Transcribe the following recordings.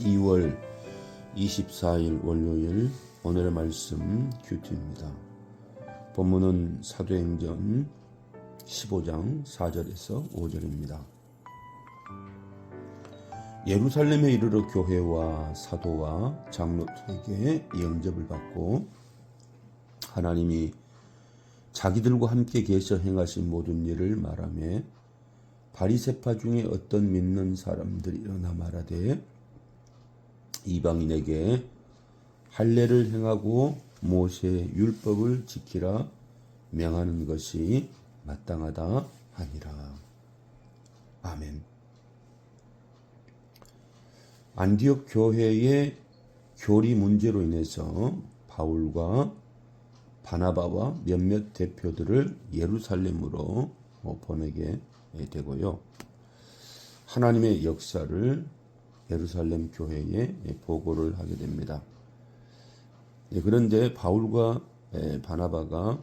2월 24일 월요일 오늘의 말씀 큐티입니다. 본문은 사도행전 15장 4절에서 5절입니다. 예루살렘에 이르러 교회와 사도와 장로들에게 영접을 받고 하나님이 자기들과 함께 계셔 행하신 모든 일을 말하며 바리세파 중에 어떤 믿는 사람들이 일어나 말하되 이방인에게 할례를 행하고 모세의 율법을 지키라 명하는 것이 마땅하다 하니라. 아멘. 안디옥 교회의 교리 문제로 인해서 바울과 바나바와 몇몇 대표들을 예루살렘으로 보내게 되고요. 하나님의 역사를 예루살렘 교회에 보고를 하게 됩니다. 그런데 바울과 바나바가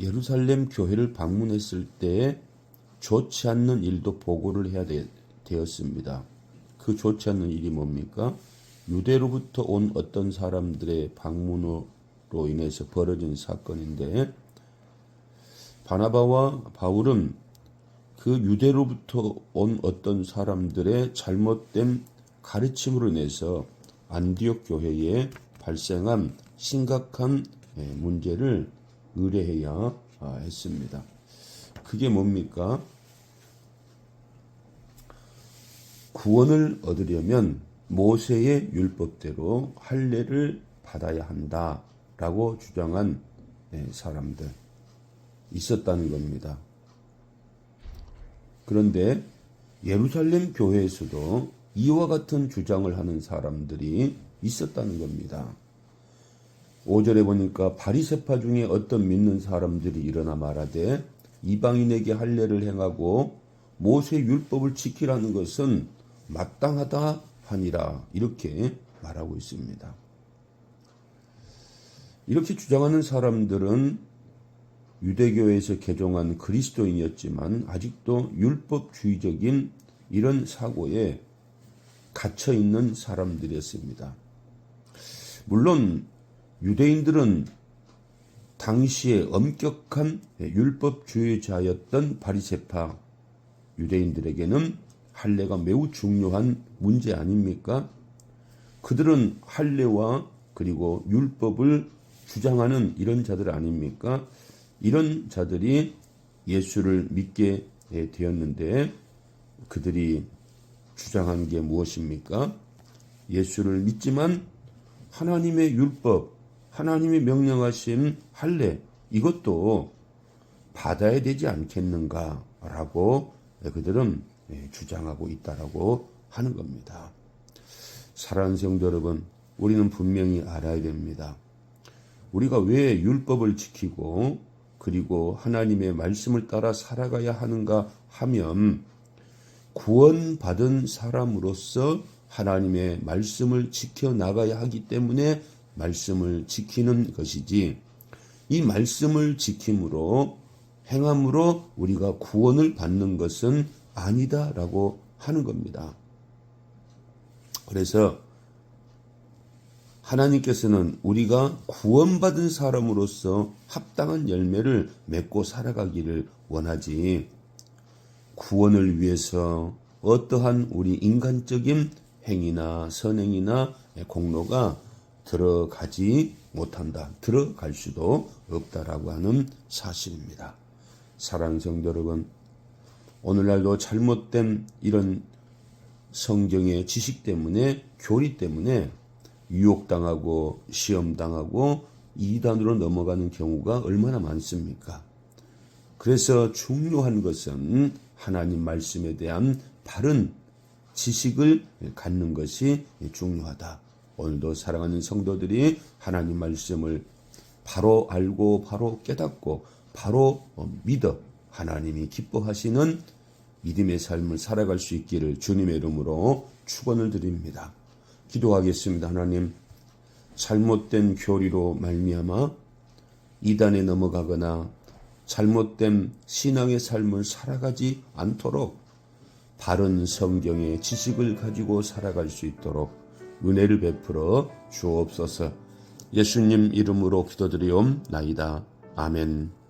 예루살렘 교회를 방문했을 때 좋지 않는 일도 보고를 해야 되었습니다. 그 좋지 않는 일이 뭡니까? 유대로부터 온 어떤 사람들의 방문으로 인해서 벌어진 사건인데 바나바와 바울은 그 유대로부터 온 어떤 사람들의 잘못된 가르침으로 인해서 안디옥 교회에 발생한 심각한 문제를 의뢰해야 했습니다. 그게 뭡니까? 구원을 얻으려면 모세의 율법대로 할례를 받아야 한다라고 주장한 사람들 있었다는 겁니다. 그런데 예루살렘 교회에서도 이와 같은 주장을 하는 사람들이 있었다는 겁니다. 5절에 보니까 바리세파 중에 어떤 믿는 사람들이 일어나 말하되 이방인에게 할례를 행하고 모세 율법을 지키라는 것은 마땅하다 하니라 이렇게 말하고 있습니다. 이렇게 주장하는 사람들은 유대교에서 개종한 그리스도인이었지만 아직도 율법주의적인 이런 사고에 갇혀 있는 사람들이었습니다. 물론 유대인들은 당시에 엄격한 율법주의자였던 바리세파 유대인들에게는 할례가 매우 중요한 문제 아닙니까? 그들은 할례와 그리고 율법을 주장하는 이런 자들 아닙니까? 이런 자들이 예수를 믿게 되었는데 그들이 주장한 게 무엇입니까? 예수를 믿지만 하나님의 율법, 하나님이 명령하신 할례 이것도 받아야 되지 않겠는가라고 그들은 주장하고 있다라고 하는 겁니다. 사랑하는 성도 여러분, 우리는 분명히 알아야 됩니다. 우리가 왜 율법을 지키고 그리고 하나님의 말씀을 따라 살아가야 하는가 하면 구원받은 사람으로서 하나님의 말씀을 지켜 나가야 하기 때문에 말씀을 지키는 것이지 이 말씀을 지킴으로 행함으로 우리가 구원을 받는 것은 아니다라고 하는 겁니다. 그래서 하나님께서는 우리가 구원받은 사람으로서 합당한 열매를 맺고 살아가기를 원하지 구원을 위해서 어떠한 우리 인간적인 행위나 선행이나 공로가 들어가지 못한다. 들어갈 수도 없다라고 하는 사실입니다. 사랑하는 성도 여러분, 오늘날도 잘못된 이런 성경의 지식 때문에 교리 때문에 유혹당하고 시험당하고 이단으로 넘어가는 경우가 얼마나 많습니까? 그래서 중요한 것은 하나님 말씀에 대한 바른 지식을 갖는 것이 중요하다. 오늘도 사랑하는 성도들이 하나님 말씀을 바로 알고 바로 깨닫고 바로 믿어 하나님이 기뻐하시는 믿음의 삶을 살아갈 수 있기를 주님의 이름으로 축원을 드립니다. 기도하겠습니다. 하나님 잘못된 교리로 말미암아 이단에 넘어가거나 잘못된 신앙의 삶을 살아가지 않도록 바른 성경의 지식을 가지고 살아갈 수 있도록 은혜를 베풀어 주옵소서. 예수님 이름으로 기도드리옵나이다. 아멘.